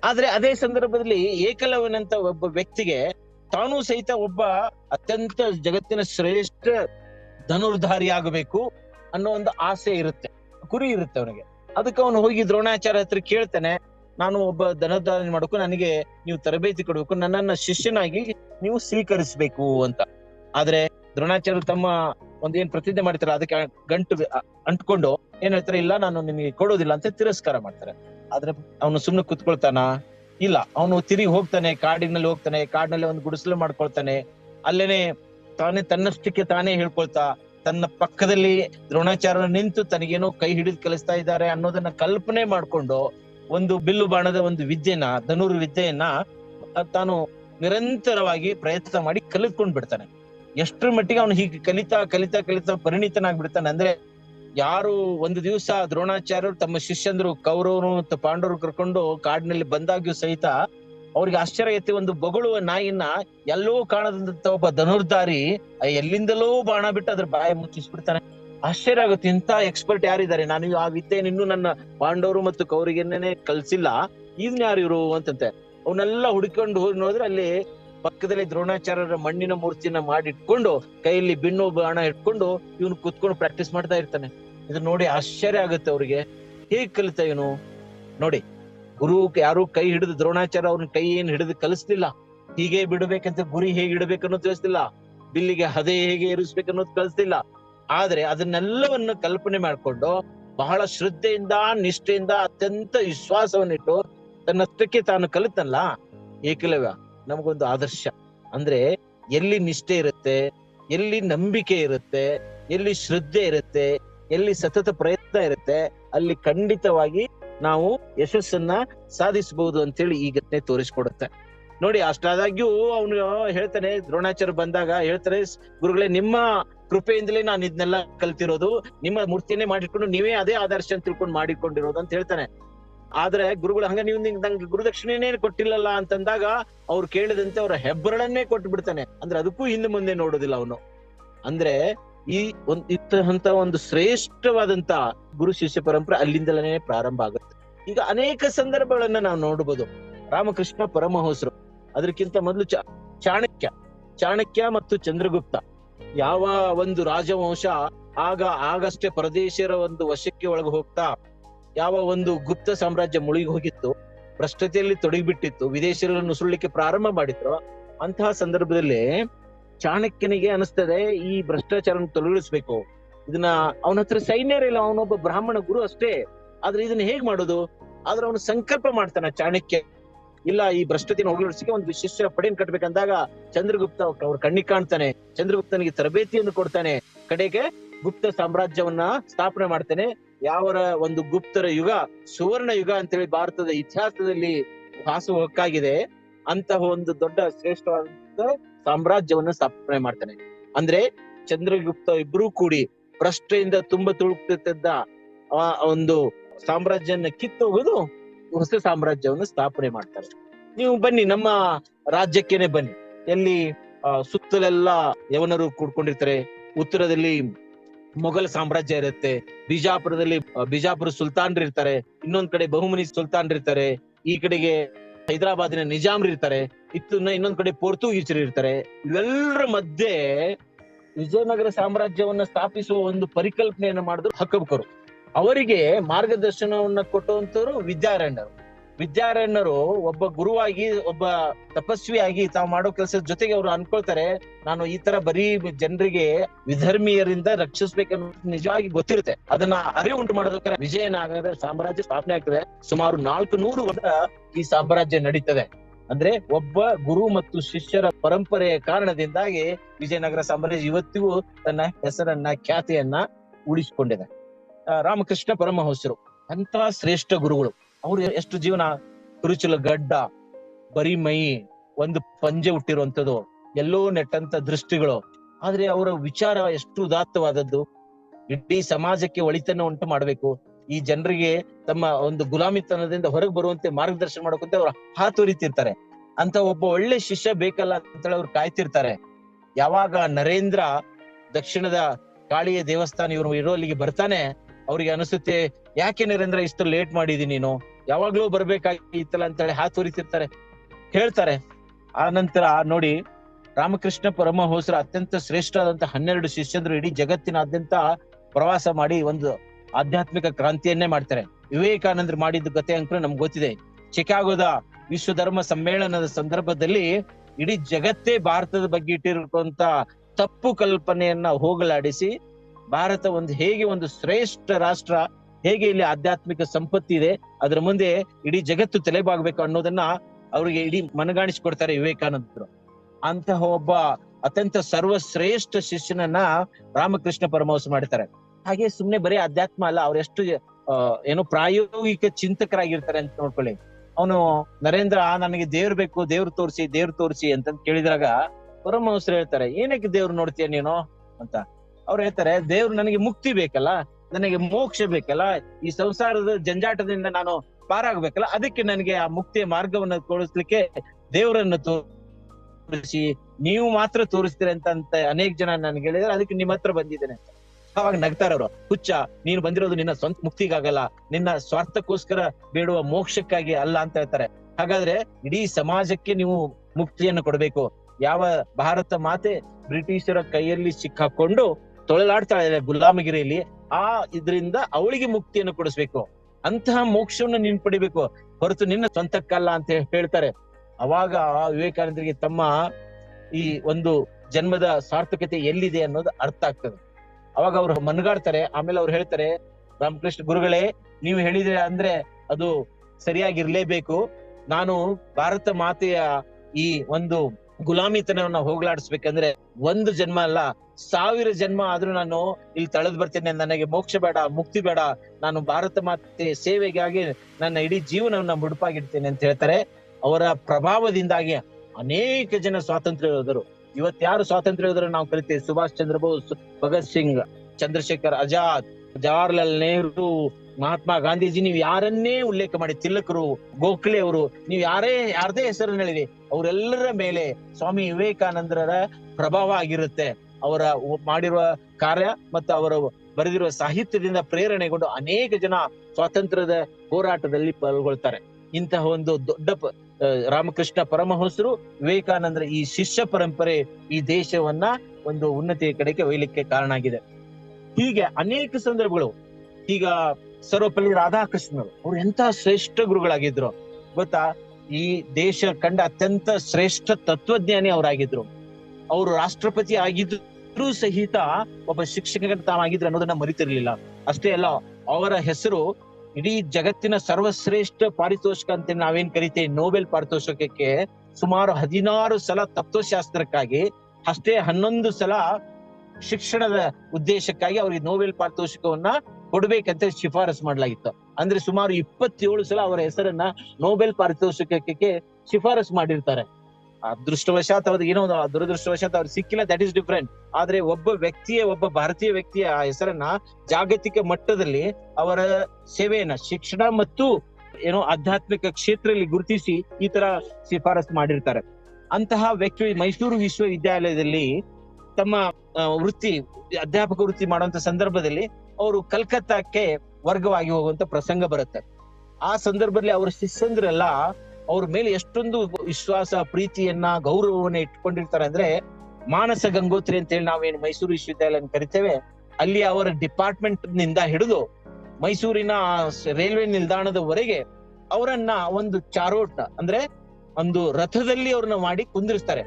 ಆದ್ರೆ ಅದೇ ಸಂದರ್ಭದಲ್ಲಿ ಏಕಲವ್ಯನಂತ ಒಬ್ಬ ವ್ಯಕ್ತಿಗೆ ತಾನು ಸಹಿತ ಒಬ್ಬ ಅತ್ಯಂತ ಜಗತ್ತಿನ ಶ್ರೇಷ್ಠ ಧನುರ್ಧಾರಿ ಆಗಬೇಕು ಅನ್ನೋ ಒಂದು ಆಸೆ ಇರುತ್ತೆ ಗುರಿ ಇರುತ್ತೆ ಅವನಿಗೆ. ಅದಕ್ಕೆ ಅವನು ಹೋಗಿ ದ್ರೋಣಾಚಾರ್ಯ ಹತ್ರ ಕೇಳ್ತಾನೆ, ನಾನು ಒಬ್ಬ ಧನುರ್ಧಾರಿ ಮಾಡಬೇಕು, ನನಗೆ ನೀವು ತರಬೇತಿ ಕೊಡಬೇಕು, ನನ್ನನ್ನ ಶಿಷ್ಯನಾಗಿ ನೀವು ಸ್ವೀಕರಿಸಬೇಕು ಅಂತ. ಆದ್ರೆ ದ್ರೋಣಾಚಾರ್ಯ ತಮ್ಮ ಒಂದೇನ್ ಪ್ರತಿಜ್ಞೆ ಮಾಡ್ತಾರೆ ಅದಕ್ಕೆ ಗಂಟು ಅಂಟ್ಕೊಂಡು ಏನ್ ಹೇಳ್ತಾರೆ, ಇಲ್ಲ ನಾನು ನಿಮಗೆ ಕೊಡೋದಿಲ್ಲ ಅಂತ ತಿರಸ್ಕಾರ ಮಾಡ್ತಾರೆ. ಆದ್ರೆ ಅವನು ಸುಮ್ನೆ ಕುತ್ಕೊಳ್ತಾನ? ಇಲ್ಲ. ಅವನು ತಿರುಗಿ ಹೋಗ್ತಾನೆ, ಕಾಡಿನಲ್ಲಿ ಹೋಗ್ತಾನೆ, ಕಾಡಿನಲ್ಲಿ ಒಂದು ಗುಡಿಸಲು ಮಾಡ್ಕೊಳ್ತಾನೆ. ಅಲ್ಲೇನೆ ತಾನೇ ತನ್ನಷ್ಟಕ್ಕೆ ತಾನೇ ಹೇಳ್ಕೊಳ್ತಾ, ತನ್ನ ಪಕ್ಕದಲ್ಲಿ ದ್ರೋಣಾಚಾರ್ಯ ನಿಂತು ತನಗೇನೋ ಕೈ ಹಿಡಿದು ಕಲಿಸ್ತಾ ಇದ್ದಾರೆ ಅನ್ನೋದನ್ನ ಕಲ್ಪನೆ ಮಾಡ್ಕೊಂಡು ಒಂದು ಬಿಲ್ಲು ಬಾಣದ ಒಂದು ವಿದ್ಯೆನ, ಧನುರ್ ವಿದ್ಯೆಯನ್ನ ತಾನು ನಿರಂತರವಾಗಿ ಪ್ರಯತ್ನ ಮಾಡಿ ಕಲಿತ್ಕೊಂಡ್ ಬಿಡ್ತಾನೆ ಎಷ್ಟರ ಮಟ್ಟಿಗೆ ಅವನು ಹೀಗೆ ಕಲಿತಾ ಕಲಿತಾ ಕಲಿತಾ ಪರಿಣಿತನಾಗ್ಬಿಡ್ತಾನೆ ಅಂದ್ರೆ ಯಾರು ಒಂದು ದಿವಸ ದ್ರೋಣಾಚಾರ್ಯರು ತಮ್ಮ ಶಿಷ್ಯಂದ್ರು ಕೌರವರು ಮತ್ತು ಪಾಂಡವರು ಕರ್ಕೊಂಡು ಕಾಡಿನಲ್ಲಿ ಬಂದಾಗ್ಯೂ ಸಹಿತ ಅವ್ರಿಗೆ ಆಶ್ಚರ್ಯ ಐತಿ ಒಂದು ಬೊಗಳುವ ನಾಯಿನ ಎಲ್ಲೋ ಕಾಣದಂತ ಒಬ್ಬ ಧನುರ್ಧಾರಿ ಎಲ್ಲಿಂದಲೋ ಬಾಣ ಬಿಟ್ಟು ಅದ್ರ ಬಾಯಿ ಮುಚ್ಚಿಸ್ಬಿಡ್ತಾನೆ. ಆಶ್ಚರ್ಯ ಆಗುತ್ತೆ ಇಂತ ಎಕ್ಸ್ಪರ್ಟ್ ಯಾರಿದ್ದಾರೆ? ನಾನು ಆ ವಿದ್ಯೆಯನ್ನು ಇನ್ನೂ ನನ್ನ ಪಾಂಡವರು ಮತ್ತು ಕೌರಿಗೆನೇ ಕಲ್ಸಿಲ್ಲ. ಇದನ್ ಯಾರು ಇವರು ಅಂತಂತೆ. ಅವನ್ನೆಲ್ಲ ಹುಡ್ಕೊಂಡು ಹೋಗಿ ನೋಡಿದ್ರೆ ಅಲ್ಲಿ ಪಕ್ಕದಲ್ಲಿ ದ್ರೋಣಾಚಾರ್ಯರ ಮಣ್ಣಿನ ಮೂರ್ತಿನ ಮಾಡಿಟ್ಕೊಂಡು, ಕೈಯಲ್ಲಿ ಬಿಣ್ಣು ಬಾಣ ಇಟ್ಕೊಂಡು ಇವನು ಕುತ್ಕೊಂಡು ಪ್ರಾಕ್ಟೀಸ್ ಮಾಡ್ತಾ ಇರ್ತಾನೆ. ಇದನ್ನ ನೋಡಿ ಆಶ್ಚರ್ಯ ಆಗುತ್ತೆ ಅವ್ರಿಗೆ. ಹೇಗ್ ಕಲಿತ ಇವನು? ನೋಡಿ, ಗುರು ಯಾರು ಕೈ ಹಿಡಿದು ದ್ರೋಣಾಚಾರ್ಯ ಅವ್ರನ್ನ ಕೈ ಏನ್ ಹಿಡಿದು ಕಲಿಸ್ಲಿಲ್ಲ ಹೀಗೆ ಬಿಡಬೇಕಂತ ಗುರಿ ಹೇಗೆ ಇಡಬೇಕು ಅನ್ನೋದು ತಿಳಿಸ್ಲಿಲ್ಲ ಬಿಲ್ಲಿಗೆ ಹದೆ ಹೇಗೆ ಇರಿಸ್ಬೇಕು ಅನ್ನೋದು ಕಲಿಸ್ತಿಲ್ಲ. ಆದ್ರೆ ಅದನ್ನೆಲ್ಲವನ್ನು ಕಲ್ಪನೆ ಮಾಡ್ಕೊಂಡು ಬಹಳ ಶ್ರದ್ಧೆಯಿಂದ, ನಿಷ್ಠೆಯಿಂದ ಅತ್ಯಂತ ವಿಶ್ವಾಸವನ್ನಿಟ್ಟು ತನ್ನಷ್ಟಕ್ಕೆ ತಾನು ಕಲಿತಲ್ಲ ಏಕಲವ್ಯ ನಮಗೊಂದು ಆದರ್ಶ. ಅಂದ್ರೆ ಎಲ್ಲಿ ನಿಷ್ಠೆ ಇರುತ್ತೆ, ಎಲ್ಲಿ ನಂಬಿಕೆ ಇರುತ್ತೆ, ಎಲ್ಲಿ ಶ್ರದ್ಧೆ ಇರುತ್ತೆ, ಎಲ್ಲಿ ಸತತ ಪ್ರಯತ್ನ ಇರುತ್ತೆ, ಅಲ್ಲಿ ಖಂಡಿತವಾಗಿ ನಾವು ಯಶಸ್ಸನ್ನ ಸಾಧಿಸಬಹುದು ಅಂತೇಳಿ ಈ ಘಟನೆ ತೋರಿಸ್ಕೊಡುತ್ತೆ. ನೋಡಿ, ಅಷ್ಟಾದಾಗ್ಯೂ ಅವನು ಹೇಳ್ತಾನೆ ದ್ರೋಣಾಚಾರ್ಯ ಬಂದಾಗ ಹೇಳ್ತಾರೆ, ಗುರುಗಳೇ, ನಿಮ್ಮ ಕೃಪೆಯಿಂದಲೇ ನಾನು ಇದನ್ನೆಲ್ಲ ಕಲ್ತಿರೋದು, ನಿಮ್ಮ ಮೂರ್ತಿಯನ್ನೇ ಮಾಡಿಟ್ಕೊಂಡು ನೀವೇ ಅದೇ ಆದರ್ಶ ಅಂತ ತಿಳ್ಕೊಂಡು ಮಾಡಿಕೊಂಡಿರೋದು ಅಂತ ಹೇಳ್ತಾನೆ. ಆದ್ರೆ ಗುರುಗಳು ಹಂಗ ನೀವು ನಿಂಗ್- ಗುರುದಕ್ಷಿಣೆನೇ ಕೊಟ್ಟಿಲ್ಲಲ್ಲ ಅಂತಂದಾಗ ಅವ್ರು ಕೇಳಿದಂತೆ ಅವರ ಹೆಬ್ಬರಳನ್ನೇ ಕೊಟ್ಟು ಬಿಡ್ತಾನೆ ಅಂದ್ರೆ ಅದಕ್ಕೂ ಹಿಂದೆ ಮುಂದೆ ನೋಡೋದಿಲ್ಲ ಅವನು. ಅಂದ್ರೆ ಈ ಒಂದ್ ಇತ್ತಂತ ಒಂದು ಶ್ರೇಷ್ಠವಾದಂತ ಗುರು ಶಿಷ್ಯ ಪರಂಪರೆ ಅಲ್ಲಿಂದಲೇ ಪ್ರಾರಂಭ ಆಗುತ್ತೆ. ಈಗ ಅನೇಕ ಸಂದರ್ಭಗಳನ್ನ ನಾವು ನೋಡಬಹುದು ರಾಮಕೃಷ್ಣ ಪರಮಹಂಸರು ಅದಕ್ಕಿಂತ ಮೊದಲು ಚಾಣಕ್ಯ ಚಾಣಕ್ಯ ಮತ್ತು ಚಂದ್ರಗುಪ್ತ. ಯಾವ ಒಂದು ರಾಜವಂಶ ಆಗ, ಆಗಷ್ಟೇ ಪರದೇಶಿಯರ ಒಂದು ವಶಕ್ಕೆ ಒಳಗೆ ಹೋಗ್ತಾ ಯಾವ ಒಂದು ಗುಪ್ತ ಸಾಮ್ರಾಜ್ಯ ಮುಳುಗಿ ಹೋಗಿತ್ತು, ಭ್ರಷ್ಟತೆಯಲ್ಲಿ ತೊಡಗಿಬಿಟ್ಟಿತ್ತು ವಿದೇಶಿಗಳನ್ನು ನುಸುಳ್ಲಿಕ್ಕೆ ಪ್ರಾರಂಭ ಮಾಡಿದ್ರು, ಅಂತಹ ಸಂದರ್ಭದಲ್ಲಿ ಚಾಣಕ್ಯನಿಗೆ ಅನಿಸ್ತದೆ, ಈ ಭ್ರಷ್ಟಾಚಾರ ತೊಲಗಿಸ್ಬೇಕು. ಇದನ್ನ ಅವನ ಹತ್ರ ಸೈನ್ಯರಿಲ್ಲ ಅವನೊಬ್ಬ ಬ್ರಾಹ್ಮಣ ಗುರು ಅಷ್ಟೇ. ಆದ್ರೆ ಇದನ್ನ ಹೇಗ್ ಮಾಡೋದು? ಆದ್ರೆ ಅವನು ಸಂಕಲ್ಪ ಮಾಡ್ತಾನೆ ಚಾಣಕ್ಯ. ಇಲ್ಲ, ಈ ಭ್ರಷ್ಟತೆಯನ್ನು ಹೋಗಲಿಡಿಸಿಕೆ ಒಂದು ಶಿಷ್ಯ ಪಡೆಯನ್ನು ಕಟ್ಬೇಕಂದಾಗ ಚಂದ್ರಗುಪ್ತ ಅವ್ರ ಕಣ್ಣಿಗೆ ಕಾಣ್ತಾನೆ. ಚಂದ್ರಗುಪ್ತನಿಗೆ ತರಬೇತಿಯನ್ನು ಕೊಡ್ತಾನೆ. ಕಡೆಗೆ ಗುಪ್ತ ಸಾಮ್ರಾಜ್ಯವನ್ನ ಸ್ಥಾಪನೆ ಮಾಡ್ತಾನೆ. ಯಾವರ ಒಂದು ಗುಪ್ತರ ಯುಗ, ಸುವರ್ಣ ಯುಗ ಅಂತ ಹೇಳಿ ಭಾರತದ ಇತಿಹಾಸದಲ್ಲಿ ಹಾಸು ಹೊಕ್ಕಾಗಿದೆ ಅಂತಹ ಒಂದು ದೊಡ್ಡ ಶ್ರೇಷ್ಠವಾದ ಸಾಮ್ರಾಜ್ಯವನ್ನ ಸ್ಥಾಪನೆ ಮಾಡ್ತಾನೆ. ಅಂದ್ರೆ ಚಂದ್ರಗುಪ್ತ ಇಬ್ರು ಕೂಡಿ ಭ್ರಷ್ಟೆಯಿಂದ ತುಂಬಾ ತುಳುಕ್ತಿದ್ದ ಆ ಒಂದು ಸಾಮ್ರಾಜ್ಯನ ಕಿತ್ತೋಗುದು ಹೊಸ ಸಾಮ್ರಾಜ್ಯವನ್ನು ಸ್ಥಾಪನೆ ಮಾಡ್ತಾರೆ. ನೀವು ಬನ್ನಿ, ನಮ್ಮ ರಾಜ್ಯಕ್ಕೇನೆ ಬನ್ನಿ. ಎಲ್ಲಿ ಸುತ್ತಲೆಲ್ಲ ಯವನರು ಕೂಡ್ಕೊಂಡಿರ್ತಾರೆ. ಉತ್ತರದಲ್ಲಿ ಮೊಘಲ್ ಸಾಮ್ರಾಜ್ಯ ಇರುತ್ತೆ. ಬಿಜಾಪುರದಲ್ಲಿ ಬಿಜಾಪುರ ಸುಲ್ತಾನ್ರು ಇರ್ತಾರೆ. ಇನ್ನೊಂದ್ ಕಡೆ ಬಹುಮನಿ ಸುಲ್ತಾನ್ ಇರ್ತಾರೆ. ಈ ಕಡೆಗೆ ಹೈದರಾಬಾದಿನ ನಿಜಾಮ್ರು ಇರ್ತಾರೆ. ಇತ್ತು ಇನ್ನೊಂದ್ ಕಡೆ ಪೋರ್ತುಗೀಸರು ಇರ್ತಾರೆ. ಇವೆಲ್ಲರ ಮಧ್ಯೆ ವಿಜಯನಗರ ಸಾಮ್ರಾಜ್ಯವನ್ನ ಸ್ಥಾಪಿಸುವ ಒಂದು ಪರಿಕಲ್ಪನೆಯನ್ನು ಮಾಡಿದ್ರು ಹಕ್ಕಬಕರು ಅವರಿಗೆ ಮಾರ್ಗದರ್ಶನವನ್ನ ಕೊಟ್ಟುವಂತವ್ರು ವಿದ್ಯಾರಣ್ಯರು. ವಿದ್ಯಾರಣ್ಯರು ಒಬ್ಬ ಗುರುವಾಗಿ, ಒಬ್ಬ ತಪಸ್ವಿಯಾಗಿ ತಾವು ಮಾಡೋ ಕೆಲಸದ ಜೊತೆಗೆ ಅವರು ಅನ್ಕೊಳ್ತಾರೆ, ನಾನು ಈ ತರ ಬರೀ ಜನರಿಗೆ ವಿಧರ್ಮೀಯರಿಂದ ರಕ್ಷಿಸ್ಬೇಕನ್ನೋ ನಿಜವಾಗಿ ಗೊತ್ತಿರುತ್ತೆ. ಅದನ್ನ ಅರಿವು ಉಂಟು ಮಾಡೋದಕ್ಕೆ ವಿಜಯನಗರ ಸಾಮ್ರಾಜ್ಯ ಸ್ಥಾಪನೆ ಆಗ್ತದೆ. ಸುಮಾರು ನಾಲ್ಕು ನೂರು ವರ್ಷ ಈ ಸಾಮ್ರಾಜ್ಯ ನಡೀತದೆ. ಅಂದ್ರೆ ಒಬ್ಬ ಗುರು ಮತ್ತು ಶಿಷ್ಯರ ಪರಂಪರೆಯ ಕಾರಣದಿಂದಾಗಿ ವಿಜಯನಗರ ಸಾಮ್ರಾಜ್ಯ ಇವತ್ತಿಗೂ ತನ್ನ ಹೆಸರನ್ನ, ಖ್ಯಾತಿಯನ್ನ ಉಳಿಸಿಕೊಂಡಿದೆ. ರಾಮಕೃಷ್ಣ ಪರಮಹಂಸರು ಅಂತ ಶ್ರೇಷ್ಠ ಗುರುಗಳು. ಅವ್ರು ಎಷ್ಟು ಜೀವನ? ಕುರುಚಲ ಗಡ್ಡ, ಬರಿ ಮೈ, ಒಂದು ಪಂಜೆ ಹುಟ್ಟಿರುವಂತದ್ದು ಎಲ್ಲೋ ನೆಟ್ಟಂತ ದೃಷ್ಟಿಗಳು. ಆದ್ರೆ ಅವರ ವಿಚಾರ ಎಷ್ಟು ಉದಾತ್ತವಾದದ್ದು. ಇಡೀ ಸಮಾಜಕ್ಕೆ ಒಳಿತನ್ನು ಉಂಟು ಮಾಡಬೇಕು. ಈ ಜನರಿಗೆ ತಮ್ಮ ಒಂದು ಗುಲಾಮಿತನದಿಂದ ಹೊರಗೆ ಬರುವಂತೆ ಮಾರ್ಗದರ್ಶನ ಮಾಡೋಕಂತ ಅವ್ರು ಹಾತೊರಿತಿರ್ತಾರೆ ಅಂತ ಒಬ್ಬ ಒಳ್ಳೆ ಶಿಷ್ಯ ಬೇಕಲ್ಲ ಅಂತೇಳಿ ಅವ್ರು ಕಾಯ್ತಿರ್ತಾರೆ. ಯಾವಾಗ ನರೇಂದ್ರ ದಕ್ಷಿಣದ ಕಾಳಿಯ ದೇವಸ್ಥಾನ ಇವರು ಇರೋ ಅಲ್ಲಿಗೆ ಬರ್ತಾನೆ ಅವ್ರಿಗೆ ಅನಿಸುತ್ತೆ, ಯಾಕೆ ನರೇಂದ್ರ ಇಷ್ಟು ಲೇಟ್ ಮಾಡಿದಿ ನೀನು? ಯಾವಾಗ್ಲೂ ಬರ್ಬೇಕಾಗಿತ್ತಲ್ಲ ಅಂತ ಹೇಳಿ ಹಾತೊರಿತಿರ್ತಾರೆ ಹೇಳ್ತಾರೆ. ಆ ನಂತರ ನೋಡಿ ರಾಮಕೃಷ್ಣ ಪರಮಹಂಸರ ಅತ್ಯಂತ ಶ್ರೇಷ್ಠವಾದಂತಹ ಹನ್ನೆರಡು ಶಿಷ್ಯಂದ್ರು ಇಡೀ ಜಗತ್ತಿನಾದ್ಯಂತ ಪ್ರವಾಸ ಮಾಡಿ ಒಂದು ಆಧ್ಯಾತ್ಮಿಕ ಕ್ರಾಂತಿಯನ್ನೇ ಮಾಡ್ತಾರೆ. ವಿವೇಕಾನಂದರು ಮಾಡಿದ ಕತೆ ಅಂಕರು ನಮ್ಗೆ ಗೊತ್ತಿದೆ. ಚಿಕಾಗೋದ ವಿಶ್ವ ಧರ್ಮ ಸಮ್ಮೇಳನದ ಸಂದರ್ಭದಲ್ಲಿ ಇಡೀ ಜಗತ್ತೇ ಭಾರತದ ಬಗ್ಗೆ ಇಟ್ಟಿರುವಂತ ತಪ್ಪು ಕಲ್ಪನೆಯನ್ನ ಹೋಗಲಾಡಿಸಿ ಭಾರತ ಒಂದು ಹೇಗೆ ಒಂದು ಶ್ರೇಷ್ಠ ರಾಷ್ಟ್ರ, ಹೇಗೆ ಇಲ್ಲಿ ಆಧ್ಯಾತ್ಮಿಕ ಸಂಪತ್ತಿ ಇದೆ, ಅದ್ರ ಮುಂದೆ ಇಡೀ ಜಗತ್ತು ತಲೆಬಾಗ್ಬೇಕು ಅನ್ನೋದನ್ನ ಅವರಿಗೆ ಇಡೀ ಮನಗಾಣಿಸ್ಕೊಡ್ತಾರೆ ವಿವೇಕಾನಂದರು. ಅಂತಹ ಒಬ್ಬ ಅತ್ಯಂತ ಸರ್ವಶ್ರೇಷ್ಠ ಶಿಷ್ಯನನ್ನ ರಾಮಕೃಷ್ಣ ಪರಮಹಂಸ ಮಾಡ್ತಾರೆ ಹಾಗೆ ಸುಮ್ನೆ ಬರೀ ಅಧ್ಯಾತ್ಮ ಅಲ್ಲ ಅವ್ರೆಷ್ಟು ಎಷ್ಟು ಏನು ಪ್ರಾಯೋಗಿಕ ಚಿಂತಕರಾಗಿರ್ತಾರೆ ಅಂತ ನೋಡ್ಕೊಳ್ಳಿ. ಅವನು, ನರೇಂದ್ರ ನನಗೆ ದೇವ್ರು ಬೇಕು, ದೇವ್ರು ತೋರಿಸಿ ದೇವ್ರು ತೋರಿಸಿ ಅಂತ ಕೇಳಿದಾಗ ಪರಮಹಂಸರು ಹೇಳ್ತಾರೆ, ಏನಕ್ಕೆ ದೇವ್ರು ನೋಡ್ತೀಯ ನೀನು? ಅಂತ. ಅವ್ರು ಹೇಳ್ತಾರೆ, ದೇವ್ರು ನನಗೆ ಮುಕ್ತಿ ಬೇಕಲ್ಲ, ನನಗೆ ಮೋಕ್ಷ ಬೇಕಲ್ಲ, ಈ ಸಂಸಾರದ ಜಂಜಾಟದಿಂದ ನಾನು ಪಾರಾಗ್ಬೇಕಲ್ಲ, ಅದಕ್ಕೆ ನನಗೆ ಆ ಮುಕ್ತಿಯ ಮಾರ್ಗವನ್ನು ತೋರಿಸ್ಲಿಕ್ಕೆ ದೇವರನ್ನು ತೋರಿಸಿ, ನೀವು ಮಾತ್ರ ತೋರಿಸ್ತೀರ ಅಂತ ಅನೇಕ ಜನ ನನ್ಗೆ ಹೇಳಿದ್ರೆ ಅದಕ್ಕೆ ನಿಮ್ಮ ಹತ್ರ ಬಂದಿದ್ದೇನೆ ಅಂತ. ಅವಾಗ ನಗ್ತಾರವ್ರು ಹುಚ್ಚ, ನೀನು ಬಂದಿರೋದು ನಿನ್ನ ಸ್ವಂತ ಮುಕ್ತಿಗಾಗಲ್ಲ, ನಿನ್ನ ಸ್ವಾರ್ಥಕ್ಕೋಸ್ಕರ ಬೇಡುವ ಮೋಕ್ಷಕ್ಕಾಗಿ ಅಲ್ಲ ಅಂತ ಹೇಳ್ತಾರೆ. ಹಾಗಾದ್ರೆ ಇಡೀ ಸಮಾಜಕ್ಕೆ ನೀವು ಮುಕ್ತಿಯನ್ನು ಕೊಡಬೇಕು. ಯಾವ ಭಾರತ ಮಾತೆ ಬ್ರಿಟಿಷರ ಕೈಯಲ್ಲಿ ಸಿಕ್ಕಾಕೊಂಡು ತೊಳಲಾಡ್ತಾಳೆ ಗುಲಾಮಗಿರಿಯಲ್ಲಿ, ಆ ಇದರಿಂದ ಅವಳಿಗೆ ಮುಕ್ತಿಯನ್ನು ಕೊಡಿಸ್ಬೇಕು. ಅಂತಹ ಮೋಕ್ಷವನ್ನು ನೀನ್ ಪಡಿಬೇಕು. ಹೊರತು ನಿನ್ನ ಸ್ವಂತಕ್ಕಲ್ಲ ಅಂತ ಹೇಳ್ತಾರೆ. ಅವಾಗ ವಿವೇಕಾನಂದರಿಗೆ ತಮ್ಮ ಈ ಒಂದು ಜನ್ಮದ ಸಾರ್ಥಕತೆ ಎಲ್ಲಿದೆ ಅನ್ನೋದು ಅರ್ಥ ಆಗ್ತದೆ. ಅವಾಗ ಅವ್ರು ಮನ್ಗಾಡ್ತಾರೆ. ಆಮೇಲೆ ಅವ್ರು ಹೇಳ್ತಾರೆ, ರಾಮಕೃಷ್ಣ ಗುರುಗಳೇ, ನೀವು ಹೇಳಿದ್ರೆ ಅಂದ್ರೆ ಅದು ಸರಿಯಾಗಿರ್ಲೇಬೇಕು. ನಾನು ಭಾರತ ಮಾತೆಯ ಈ ಒಂದು ಗುಲಾಮಿತನವನ್ನ ಹೋಗ್ಲಾಡಿಸ್ಬೇಕಂದ್ರೆ ಒಂದು ಜನ್ಮ ಅಲ್ಲ, ಸಾವಿರ ಜನ್ಮ ಆದ್ರೂ ನಾನು ಇಲ್ಲಿ ತಳೆದ್ ಬರ್ತೇನೆ. ನನಗೆ ಮೋಕ್ಷ ಬೇಡ, ಮುಕ್ತಿ ಬೇಡ. ನಾನು ಭಾರತ ಮಾತೆ ಸೇವೆಗಾಗಿ ನನ್ನ ಇಡೀ ಜೀವನವನ್ನ ಮುಡುಪಾಗಿಡ್ತೇನೆ ಅಂತ ಹೇಳ್ತಾರೆ. ಅವರ ಪ್ರಭಾವದಿಂದಾಗಿ ಅನೇಕ ಜನ ಸ್ವಾತಂತ್ರ್ಯ ಯೋಧರು. ಇವತ್ ಯಾರು ಸ್ವಾತಂತ್ರ್ಯ ಯೋಧರು ನಾವು ಕರಿತೇವೆ? ಸುಭಾಷ್ ಚಂದ್ರ ಬೋಸ್, ಭಗತ್ ಸಿಂಗ್, ಚಂದ್ರಶೇಖರ್ ಆಜಾದ್, ಜವಾಹರ್ಲಾಲ್ ನೆಹರು ಮಹಾತ್ಮ ಗಾಂಧೀಜಿ, ನೀವು ಯಾರನ್ನೇ ಉಲ್ಲೇಖ ಮಾಡಿ, ತಿಲಕರು ಗೋಖಲೆ ಅವರು ನೀವು ಯಾರೇ, ಯಾರದೇ ಹೆಸರು ಹೇಳಿರಿ ಅವರೆಲ್ಲರ ಮೇಲೆ ಸ್ವಾಮಿ ವಿವೇಕಾನಂದರ ಪ್ರಭಾವ ಆಗಿರುತ್ತೆ. ಅವರ ಮಾಡಿರುವ ಕಾರ್ಯ ಮತ್ತು ಅವರು ಬರೆದಿರುವ ಸಾಹಿತ್ಯದಿಂದ ಪ್ರೇರಣೆಗೊಂಡು ಅನೇಕ ಜನ ಸ್ವಾತಂತ್ರ್ಯದ ಹೋರಾಟದಲ್ಲಿ ಪಾಲ್ಗೊಳ್ತಾರೆ. ಇಂತಹ ಒಂದು ದೊಡ್ಡ ರಾಮಕೃಷ್ಣ ಪರಮಹಂಸರು, ವಿವೇಕಾನಂದರ ಈ ಶಿಷ್ಯ ಪರಂಪರೆ ಈ ದೇಶವನ್ನ ಒಂದು ಉನ್ನತಿಯ ಕಡೆಗೆ ಒಯ್ಯಲಿಕ್ಕೆ ಕಾರಣ ಆಗಿದೆ. ಹೀಗೆ ಅನೇಕ ಸಂದರ್ಭಗಳು. ಈಗ ಸರ್ವಪಲ್ಲಿ ರಾಧಾಕೃಷ್ಣರು. ಅವ್ರು ಎಂತ ಶ್ರೇಷ್ಠ ಗುರುಗಳಾಗಿದ್ರು. ಗೊತ್ತಾ? ಈ ದೇಶ ಕಂಡ ಅತ್ಯಂತ ಶ್ರೇಷ್ಠ ತತ್ವಜ್ಞಾನಿ ಅವರಾಗಿದ್ರು. ಅವರು ರಾಷ್ಟ್ರಪತಿ ಆಗಿದ್ರು ಸಹಿತ ಒಬ್ಬ ಶಿಕ್ಷಕ ತಾವಾಗಿದ್ರು ಅನ್ನೋದನ್ನ ಮರಿತಿರ್ಲಿಲ್ಲ. ಅಷ್ಟೇ ಅಲ್ಲ, ಅವರ ಹೆಸರು ಇಡೀ ಜಗತ್ತಿನ ಸರ್ವಶ್ರೇಷ್ಠ ಪಾರಿತೋಷಕ ಅಂತ ನಾವೇನ್ ಕರಿತೇವೆ? ನೋಬೆಲ್ ಪಾರಿತೋಷಕಕ್ಕೆ ಸುಮಾರು ಹದಿನಾರು ಸಲ ತತ್ವಶಾಸ್ತ್ರಕ್ಕಾಗಿ, ಅಷ್ಟೇ ಹನ್ನೊಂದು ಸಲ ಶಿಕ್ಷಣದ ಉದ್ದೇಶಕ್ಕಾಗಿ ಅವರಿಗೆ ನೋಬೆಲ್ ಪಾರಿತೋಷಿಕವನ್ನ ಕೊಡ್ಬೇಕಂತ ಶಿಫಾರಸ್ ಮಾಡಲಾಗಿತ್ತು. ಅಂದ್ರೆ ಸುಮಾರು ಇಪ್ಪತ್ತೇಳು ಸಲ ಅವರ ಹೆಸರನ್ನ ನೋಬೆಲ್ ಪಾರಿತೋಷಿಕಕ್ಕೆ ಶಿಫಾರಸ್ ಮಾಡಿರ್ತಾರೆ. ಅದೃಷ್ಟವಶಾತ್ ಅವ್ರಿಗೆ ಏನೋ ದುರದೃಷ್ಟವಶಾತ್ ಅವ್ರಿಗೆ ಸಿಕ್ಕಿಲ್ಲ ದಟ್ ಇಸ್ ಡಿಫ್ರೆಂಟ್ ಆದ್ರೆ ಒಬ್ಬ ವ್ಯಕ್ತಿಯ ಒಬ್ಬ ಭಾರತೀಯ ವ್ಯಕ್ತಿಯ ಹೆಸರನ್ನ ಜಾಗತಿಕ ಮಟ್ಟದಲ್ಲಿ ಅವರ ಸೇವೆಯನ್ನ ಶಿಕ್ಷಣ ಮತ್ತು ಏನೋ ಆಧ್ಯಾತ್ಮಿಕ ಕ್ಷೇತ್ರದಲ್ಲಿ ಗುರುತಿಸಿ ಈ ತರ ಶಿಫಾರಸ್ ಮಾಡಿರ್ತಾರೆ. ಅಂತಹ ವ್ಯಕ್ತಿ ಮೈಸೂರು ವಿಶ್ವವಿದ್ಯಾಲಯದಲ್ಲಿ ತಮ್ಮ ಆ, ವೃತ್ತಿ ಅಧ್ಯಾಪಕ ವೃತ್ತಿ ಮಾಡುವಂತ ಸಂದರ್ಭದಲ್ಲಿ ಅವರು ಕಲ್ಕತ್ತಾಕ್ಕೆ ವರ್ಗವಾಗಿ ಹೋಗುವಂತ ಪ್ರಸಂಗ ಬರುತ್ತೆ. ಆ ಸಂದರ್ಭದಲ್ಲಿ ಅವ್ರ ಶಿಷ್ಯಂದ್ರೆಲ್ಲ ಅವ್ರ ಮೇಲೆ ಎಷ್ಟೊಂದು ವಿಶ್ವಾಸ, ಪ್ರೀತಿಯನ್ನ, ಗೌರವವನ್ನ ಇಟ್ಕೊಂಡಿರ್ತಾರೆ ಅಂದ್ರೆ ಮಾನಸ ಗಂಗೋತ್ರಿ ಅಂತ ಹೇಳಿ ನಾವೇನು ಮೈಸೂರು ವಿಶ್ವವಿದ್ಯಾಲಯ ಕರಿತೇವೆ, ಅಲ್ಲಿ ಅವರ ಡಿಪಾರ್ಟ್ಮೆಂಟ್ನಿಂದ ಹಿಡಿದು ಮೈಸೂರಿನ ರೈಲ್ವೆ ನಿಲ್ದಾಣದವರೆಗೆ ಅವರನ್ನ ಒಂದು ಚಾರೋಟ ಅಂದ್ರೆ ಒಂದು ರಥದಲ್ಲಿ ಅವ್ರನ್ನ ಮಾಡಿ ಕುಂದಿರಿಸ್ತಾರೆ.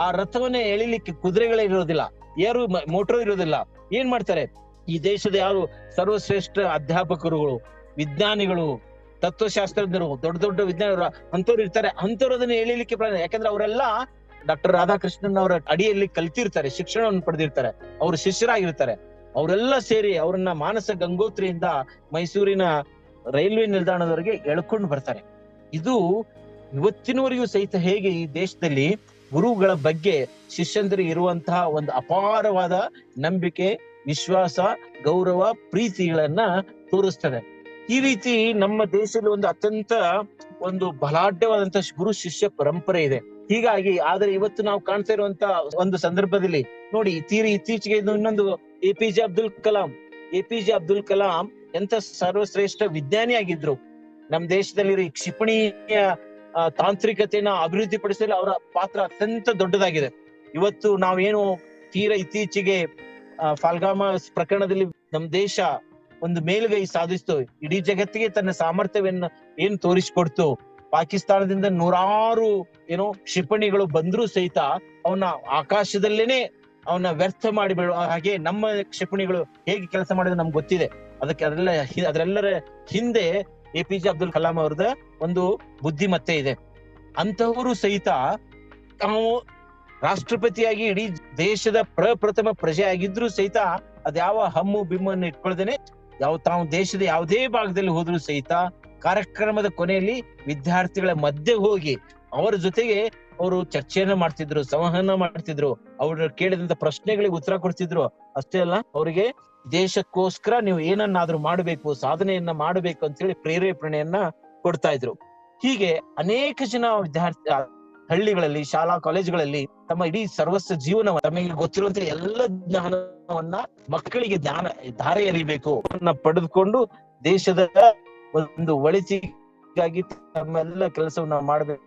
ಆ ರಥವನ್ನ ಎಳಿಲಿಕ್ಕೆ ಕುದುರೆಗಳೇ ಇರೋದಿಲ್ಲ ಯಾರು ಮೋಟರ್ ಇರೋದಿಲ್ಲ. ಏನ್ ಮಾಡ್ತಾರೆ? ಈ ದೇಶದ ಯಾರು ಸರ್ವಶ್ರೇಷ್ಠ ಅಧ್ಯಾಪಕರುಗಳು, ವಿಜ್ಞಾನಿಗಳು, ತತ್ವಶಾಸ್ತ್ರಜ್ಞರು, ದೊಡ್ಡ ದೊಡ್ಡ ವಿಜ್ಞಾನಿಗಳು ಅಂತವ್ರು ಇರ್ತಾರೆ. ಅಂತವ್ರು ಅದನ್ನ ಹೇಳಿಲಿಕ್ಕೆ ಪ್ರಯತ್ನ ಯಾಕಂದ್ರೆ ಅವರೆಲ್ಲ ಡಾಕ್ಟರ್ ರಾಧಾಕೃಷ್ಣನ್ ಅವರ ಅಡಿಯಲ್ಲಿ ಕಲ್ತಿರ್ತಾರೆ, ಶಿಕ್ಷಣವನ್ನು ಪಡೆದಿರ್ತಾರೆ. ಅವರು ಶಿಷ್ಯರಾಗಿರ್ತಾರೆ. ಅವರೆಲ್ಲ ಸೇರಿ ಅವರನ್ನ ಮಾನಸ ಗಂಗೋತ್ರಿಯಿಂದ ಮೈಸೂರಿನ ರೈಲ್ವೆ ನಿಲ್ದಾಣದವರೆಗೆ ಎಳ್ಕೊಂಡು ಬರ್ತಾರೆ. ಇದು ಇವತ್ತಿನವರೆಗೂ ಸಹಿತ ಹೇಗೆ ಈ ದೇಶದಲ್ಲಿ ಗುರುಗಳ ಬಗ್ಗೆ ಶಿಷ್ಯಂದರಿಗೆ ಇರುವಂತಹ ಒಂದು ಅಪಾರವಾದ ನಂಬಿಕೆ ವಿಶ್ವಾಸ, ಗೌರವ, ಪ್ರೀತಿಗಳನ್ನ ತೋರಿಸ್ತದೆ. ಈ ರೀತಿ ನಮ್ಮ ದೇಶದಲ್ಲಿ ಒಂದು ಅತ್ಯಂತ ಒಂದು ಬಲಾಢ್ಯವಾದಂತ ಗುರು ಶಿಷ್ಯ ಪರಂಪರೆ ಇದೆ. ಹೀಗಾಗಿ ಆದ್ರೆ ಇವತ್ತು ನಾವು ಕಾಣ್ತಾ ಇರುವಂತ ಒಂದು ಸಂದರ್ಭದಲ್ಲಿ ನೋಡಿ ತೀರಿ ಇತ್ತೀಚೆಗೆ ಇನ್ನೊಂದು A P J Abdul Kalam. A P J Abdul Kalam ಎಂತ ಸರ್ವಶ್ರೇಷ್ಠ ವಿಜ್ಞಾನಿ ಆಗಿದ್ರು. ನಮ್ಮ ದೇಶದಲ್ಲಿ ಕ್ಷಿಪಣಿಯ ತಾಂತ್ರಿಕತೆಯನ್ನ ಅಭಿವೃದ್ಧಿ ಪಡಿಸಲು ಅವರ ಪಾತ್ರ ಅತ್ಯಂತ ದೊಡ್ಡದಾಗಿದೆ. ಇವತ್ತು ನಾವೇನು ತೀರ ಇತ್ತೀಚೆಗೆ ಫಾಲ್ಗಾಮ ಪ್ರಕರಣದಲ್ಲಿ ನಮ್ಮ ದೇಶ ಒಂದು ಮೇಲುಗೈ ಸಾಧಿಸ್ತು. ಇಡೀ ಜಗತ್ತಿಗೆ ತನ್ನ ಸಾಮರ್ಥ್ಯವನ್ನ ಏನ್ ತೋರಿಸ್ಕೊಡ್ತು? ಪಾಕಿಸ್ತಾನದಿಂದ ನೂರಾರು, ಏನೋ, ಕ್ಷಿಪಣಿಗಳು ಬಂದ್ರೂ ಸಹಿತ ಅವನ ಆಕಾಶದಲ್ಲೇನೆ ಅವನ ವ್ಯರ್ಥ ಮಾಡಿ ಬಿಡುವ ಹಾಗೆ ನಮ್ಮ ಕ್ಷಿಪಣಿಗಳು ಹೇಗೆ ಕೆಲಸ ಮಾಡಿದ್ರೆ ನಮ್ಗೆ ಗೊತ್ತಿದೆ. ಅದಕ್ಕೆ ಅದೆಲ್ಲ ಅದರೆಲ್ಲರ ಹಿಂದೆ A P J Abdul Kalam ಅವ್ರದ ಒಂದು ಬುದ್ಧಿಮತ್ತೆ ಇದೆ. ಅಂತವರು ಸಹಿತ ತಾವು ರಾಷ್ಟ್ರಪತಿಯಾಗಿ ಇಡೀ ದೇಶದ ಪ್ರಪ್ರಥಮ ಪ್ರಜೆ ಆಗಿದ್ರು ಸಹಿತ ಅದ್ಯಾವ ಹಮ್ಮು ಬಿಮ್ಮನ್ನು ಇಟ್ಕೊಳ್ದೇನೆ ಯಾವ ತಾವು ದೇಶದ ಯಾವುದೇ ಭಾಗದಲ್ಲಿ ಹೋದ್ರು ಸಹಿತ ಕಾರ್ಯಕ್ರಮದ ಕೊನೆಯಲ್ಲಿ ವಿದ್ಯಾರ್ಥಿಗಳ ಮಧ್ಯೆ ಹೋಗಿ ಅವರ ಜೊತೆಗೆ ಅವರು ಚರ್ಚೆಯನ್ನ ಮಾಡ್ತಿದ್ರು, ಸಂವಹನ ಮಾಡ್ತಿದ್ರು, ಅವ್ರ ಕೇಳಿದಂತ ಪ್ರಶ್ನೆಗಳಿಗೆ ಉತ್ತರ ಕೊಡ್ತಿದ್ರು. ಅಷ್ಟೇ ಅಲ್ಲ, ಅವರಿಗೆ ದೇಶಕ್ಕೋಸ್ಕರ ನೀವು ಏನನ್ನಾದ್ರೂ ಮಾಡಬೇಕು, ಸಾಧನೆಯನ್ನ ಮಾಡಬೇಕು ಅಂತ ಹೇಳಿ ಪ್ರೇರೇಪಣೆಯನ್ನ ಕೊಡ್ತಾ ಇದ್ರು. ಹೀಗೆ ಅನೇಕ ಜನ ವಿದ್ಯಾರ್ಥಿ ಹಳ್ಳಿಗಳಲ್ಲಿ, ಶಾಲಾ ಕಾಲೇಜುಗಳಲ್ಲಿ ತಮ್ಮ ಇಡೀ ಸರ್ವಸ್ವ ಜೀವನ ತಮಗೆ ಗೊತ್ತಿರುವಂತ ಎಲ್ಲ ಜ್ಞಾನವನ್ನ ಮಕ್ಕಳಿಗೆ ಜ್ಞಾನ ಧಾರೆ ಎರಿಬೇಕು. ಪಡೆದುಕೊಂಡು ದೇಶದ ಒಂದು ಒಳಿತಿಗಾಗಿ ತಮ್ಮೆಲ್ಲ ಕೆಲಸವನ್ನ ಮಾಡಬೇಕು.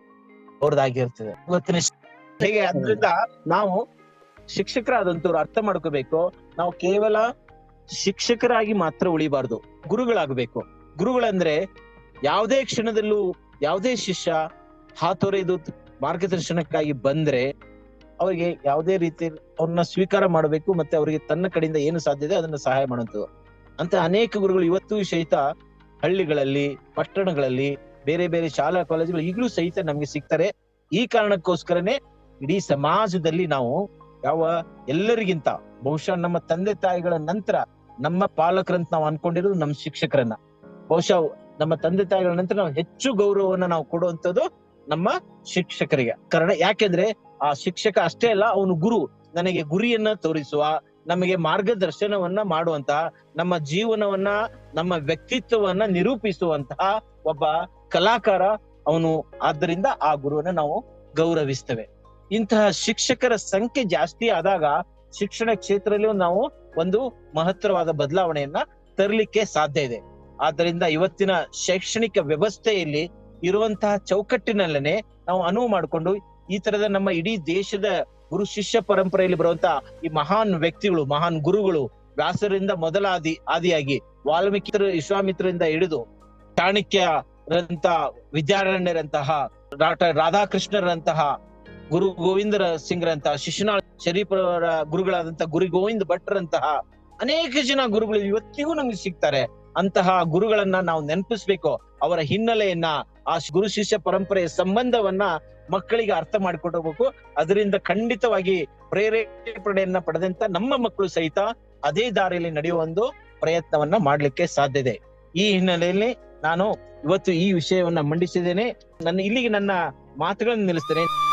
ಅವ್ರದ್ದಾಗಿರ್ತದೆ. ಇವತ್ತಿನ ಹೇಗೆ ಅದರಿಂದ ನಾವು ಶಿಕ್ಷಕರಾದಂತವ್ರು ಅರ್ಥ ಮಾಡ್ಕೋಬೇಕು. ನಾವು ಕೇವಲ ಶಿಕ್ಷಕರಾಗಿ ಮಾತ್ರ ಉಳಿಬಾರ್ದು. ಗುರುಗಳಾಗಬೇಕು. ಗುರುಗಳಂದ್ರೆ ಯಾವುದೇ ಕ್ಷಣದಲ್ಲೂ ಯಾವುದೇ ಶಿಷ್ಯ, ಹಾತೊರೆದು ಮಾರ್ಗದರ್ಶನಕ್ಕಾಗಿ ಬಂದ್ರೆ ಅವರಿಗೆ ಯಾವುದೇ ರೀತಿ ಅವ್ರನ್ನ ಸ್ವೀಕಾರ ಮಾಡಬೇಕು ಮತ್ತೆ ಅವರಿಗೆ ತನ್ನ ಕಡೆಯಿಂದ ಏನು ಸಾಧ್ಯ ಇದೆ ಅದನ್ನ ಸಹಾಯ ಮಾಡುವಂಥದ್ದು. ಅಂತ ಅನೇಕ ಗುರುಗಳು ಇವತ್ತು ಸಹಿತ ಹಳ್ಳಿಗಳಲ್ಲಿ, ಪಟ್ಟಣಗಳಲ್ಲಿ, ಬೇರೆ ಬೇರೆ ಶಾಲಾ ಕಾಲೇಜುಗಳು ಈಗಲೂ ಸಹಿತ ನಮ್ಗೆ ಸಿಗ್ತಾರೆ. ಈ ಕಾರಣಕ್ಕೋಸ್ಕರನೇ ಇಡೀ ಸಮಾಜದಲ್ಲಿ ನಾವು ಯಾವ ಎಲ್ಲರಿಗಿಂತ ಬಹುಶಃ ನಮ್ಮ ತಂದೆ ತಾಯಿಗಳ ನಂತರ ನಮ್ಮ ಪಾಲಕರಂತ ನಾವು ಅನ್ಕೊಂಡಿರೋದು ನಮ್ಮ ಶಿಕ್ಷಕರನ್ನ. ಬಹುಶಃ ನಮ್ಮ ತಂದೆ ತಾಯಿಗಳ ನಂತರ ನಾವು ಹೆಚ್ಚು ಗೌರವವನ್ನ ನಾವು ಕೊಡುವಂತದ್ದು ನಮ್ಮ ಶಿಕ್ಷಕರಿಗೆ. ಕಾರಣ ಯಾಕೆಂದ್ರೆ ಆ ಶಿಕ್ಷಕ ಅಷ್ಟೇ ಅಲ್ಲ, ಅವನು ಗುರು. ನನಗೆ ಗುರಿಯನ್ನ ತೋರಿಸುವ, ನಮಗೆ ಮಾರ್ಗದರ್ಶನವನ್ನ ಮಾಡುವಂತಹ ನಮ್ಮ ಜೀವನವನ್ನ, ನಮ್ಮ ವ್ಯಕ್ತಿತ್ವವನ್ನ ನಿರೂಪಿಸುವಂತಹ ಒಬ್ಬ ಕಲಾಕಾರ ಅವನು. ಆದ್ದರಿಂದ ಆ ಗುರುವನ್ನ ನಾವು ಗೌರವಿಸ್ತೇವೆ. ಇಂತಹ ಶಿಕ್ಷಕರ ಸಂಖ್ಯೆ ಜಾಸ್ತಿ ಆದಾಗ ಶಿಕ್ಷಣ ಕ್ಷೇತ್ರದಲ್ಲಿ ನಾವು ಒಂದು ಮಹತ್ತರವಾದ ಬದಲಾವಣೆಯನ್ನ ತರಲಿಕ್ಕೆ ಸಾಧ್ಯ ಇದೆ. ಆದ್ದರಿಂದ ಇವತ್ತಿನ ಶೈಕ್ಷಣಿಕ ವ್ಯವಸ್ಥೆಯಲ್ಲಿ ಇರುವಂತಹ ಚೌಕಟ್ಟಿನಲ್ಲೇನೆ ನಾವು ಅನುವು ಮಾಡಿಕೊಂಡು ಈ ತರದ ನಮ್ಮ ಇಡೀ ದೇಶದ ಗುರು ಶಿಷ್ಯ ಪರಂಪರೆಯಲ್ಲಿ ಬರುವಂತಹ ಈ ಮಹಾನ್ ವ್ಯಕ್ತಿಗಳು, ಮಹಾನ್ ಗುರುಗಳು ವ್ಯಾಸರಿಂದ ಮೊದಲ ಆದಿ ಆದಿಯಾಗಿ ವಾಲ್ಮೀಕಿ ವಿಶ್ವಾಮಿತ್ರರಿಂದ ಹಿಡಿದು ಚಾಣಕ್ಯರಂತ, ವಿದ್ಯಾರಣ್ಯರಂತಹ ಡಾಕ್ಟರ್ ರಾಧಾಕೃಷ್ಣರಂತಹ ಗುರು ಗೋವಿಂದರ ಸಿಂಗ್ರಂತಹ, ಶಿಶುನಾಳ್ ಶರೀಫರ ಗುರುಗಳಾದಂತಹ ಗುರು ಗೋವಿಂದ ಭಟ್ರಂತಹ ಅನೇಕ ಜನ ಗುರುಗಳು ಇವತ್ತಿಗೂ ನಮ್ಗೆ ಸಿಗ್ತಾರೆ. ಅಂತಹ ಗುರುಗಳನ್ನ ನಾವು ನೆನಪಿಸ್ಬೇಕು. ಅವರ ಹಿನ್ನೆಲೆಯನ್ನ ಆ ಗುರು ಶಿಷ್ಯ ಪರಂಪರೆಯ ಸಂಬಂಧವನ್ನ ಮಕ್ಕಳಿಗೆ ಅರ್ಥ ಮಾಡಿಕೊಡಬೇಕು ಅದರಿಂದ ಖಂಡಿತವಾಗಿ ಪ್ರೇರೇಪಣೆಯನ್ನ ಪಡೆದಂತ ನಮ್ಮ ಮಕ್ಕಳು ಸಹಿತ ಅದೇ ದಾರಿಯಲ್ಲಿ ನಡೆಯುವ ಒಂದು ಪ್ರಯತ್ನವನ್ನ ಮಾಡ್ಲಿಕ್ಕೆ ಇದೆ. ಈ ಹಿನ್ನೆಲೆಯಲ್ಲಿ ನಾನು ಇವತ್ತು ಈ ವಿಷಯವನ್ನ ಮಂಡಿಸಿದ್ದೇನೆ. ನನ್ನ ಇಲ್ಲಿಗೆ ನನ್ನ ಮಾತುಗಳನ್ನು ನಿಲ್ಲಿಸ್ತೇನೆ.